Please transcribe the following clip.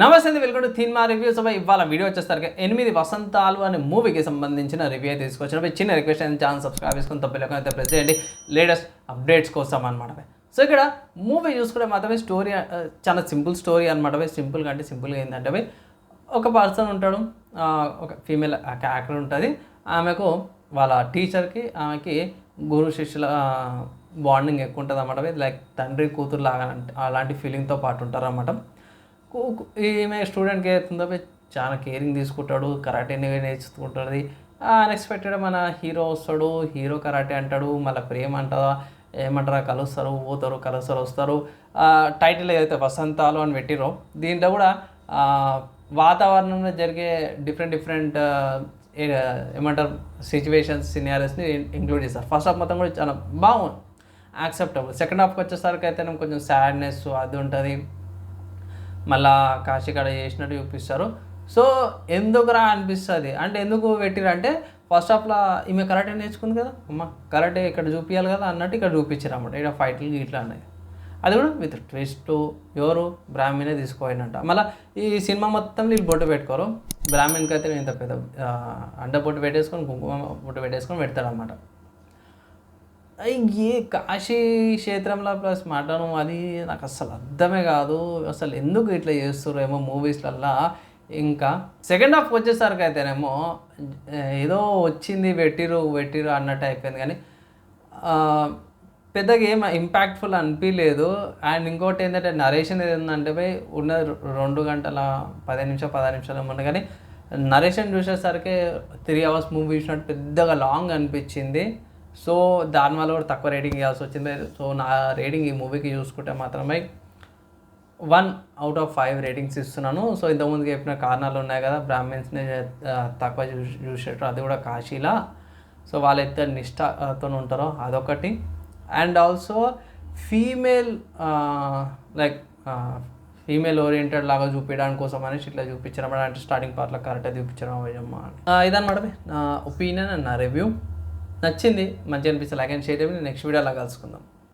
నమస్తే welcome to థీన్ reviews. అబ్బాయి ఇవాళ వీడియో వచ్చేసరికి ఎనిమిది వసంతాలు అనే మూవీకి సంబంధించిన రివ్యూ తీసుకొచ్చినప్పుడు చిన్న రిక్వెస్ట్ అయితే ఛానల్ సబ్స్క్రైబ్ చేసుకుని తప్పలేకుండా అయితే ప్రెస్ చేయండి. లేటెస్ట్ అప్డేట్స్ కోసం అనమాట సో ఇక్కడ మూవీ చూసుకుంటే మాత్రమే స్టోరీ చాలా సింపుల్ స్టోరీ అనమాట సింపుల్గా అంటే సింపుల్గా ఏంటంటే ఒక పర్సన్ ఉంటాడు ఒక ఫీమేల్ క్యారెక్టర్ ఉంటుంది. ఆమెకు వాళ్ళ టీచర్కి ఆమెకి గురు శిష్యుల బాండింగ్ ఎక్కువ ఉంటుంది అన్నమాట లైక్ తండ్రి కూతురు లాగా అలాంటి ఫీలింగ్తో పాటు ఉంటారు అన్నమాట ఈమె స్టూడెంట్కి అవుతుందో చాలా కేరింగ్ తీసుకుంటాడు కరాటే నేర్చుకుంటుంది అన్ఎక్స్పెక్టెడ్ మన హీరో వస్తాడు హీరో కరాటే అంటాడు మళ్ళీ ప్రేమ అంటారా ఏమంటారా? కలుస్తారు పోతారు కలుస్తారు వస్తారు. టైటిల్ ఏదైతే వసంతాలు అని పెట్టిరో దీంట్లో కూడా వాతావరణంలో జరిగే డిఫరెంట్ డిఫరెంట్ ఏమంటారు? సిచ్యువేషన్స్ సినారియస్ని ఇంక్లూడ్ చేస్తారు. ఫస్ట్ హాఫ్ మొత్తం కూడా చాలా బాగుంది. యాక్సెప్టబుల్ సెకండ్ హాఫ్కి వచ్చేసరికి అయితే కొంచెం సాడ్నెస్ అది ఉంటుంది. మళ్ళా కాశీకాడ చేసినట్టు చూపిస్తారు. సో ఎందుకురా అనిపిస్తుంది? అంటే ఎందుకు పెట్టిరు అంటే ఫస్ట్ హాఫ్లో ఈమె కరాటే నేర్చుకుంది కదా? అమ్మ కరాటే ఇక్కడ చూపించాలి కదా అన్నట్టు ఇక్కడ చూపించారు అన్నమాట. ఇక్కడ ఫైట్లు ఇట్లా అన్నది. అది కూడా విత్ ట్విస్ట్ ఎవరు బ్రాహ్మణే తీసుకోవాలంట మళ్ళీ ఈ సినిమా మొత్తం వీళ్ళు బొట్టు పెట్టుకోరు. బ్రాహ్మణ్కి అయితే ఇంత పెద్ద అంటే అండ బొట్టు పెట్టేసుకొని కుంకుమ బొట్టు పెట్టేసుకొని పెడతాడు అనమాట ఏ కాశీ క్షేత్రంలో ప్లస్ మటను అది నాకు అసలు అర్థమే కాదు. అసలు ఎందుకు ఇట్లా చేస్తుర్రేమో మూవీస్లల్లా ఇంకా సెకండ్ హాఫ్ వచ్చేసరికి అయితేనేమో ఏదో వచ్చింది పెట్టిరు పెట్టిరు అన్నట్టు అయిపోయింది. కానీ పెద్దగా ఏం ఇంపాక్ట్ఫుల్ అనిపించలేదు అండ్ ఇంకోటి ఏంటంటే నరేషన్ ఏంటంటే పోయి ఉన్న రెండు గంటల పదిహేను నిమిషాలు పదహారు నిమిషాలు ఉంది కానీ నరేషన్ చూసేసరికి త్రీ అవర్స్ మూవీ చూసినట్టు పెద్దగా లాంగ్ అనిపించింది. సో దానివల్ల కూడా తక్కువ రేటింగ్ ఇవ్వాల్సి వచ్చింది. సో నా రేటింగ్ ఈ మూవీకి చూసుకుంటే మాత్రమే one out of five ratings ఇస్తున్నాను. సో ఇంతకుముందు చెప్పిన కారణాలు ఉన్నాయి కదా బ్రాహ్మిన్స్ని తక్కువ చూసి చూసేటట్టు అది కూడా కాశీలా. సో వాళ్ళైతే నిష్ఠతో ఉంటారో అదొకటి. And also female like female oriented లాగా చూపించడానికి కోసం అనేసి ఇట్లా చూపించడం. అంటే స్టార్టింగ్ పార్ట్లో కరెక్ట్గా చూపించడం ఇదన్నమాట నా ఒపీనియన్ అండ్ నా రివ్యూ. నచ్చింది మంచిగా అనిపిస్తే లైక్ అండ్ షేర్ నెక్స్ట్ వీడియోలో కలుసుకుందాం.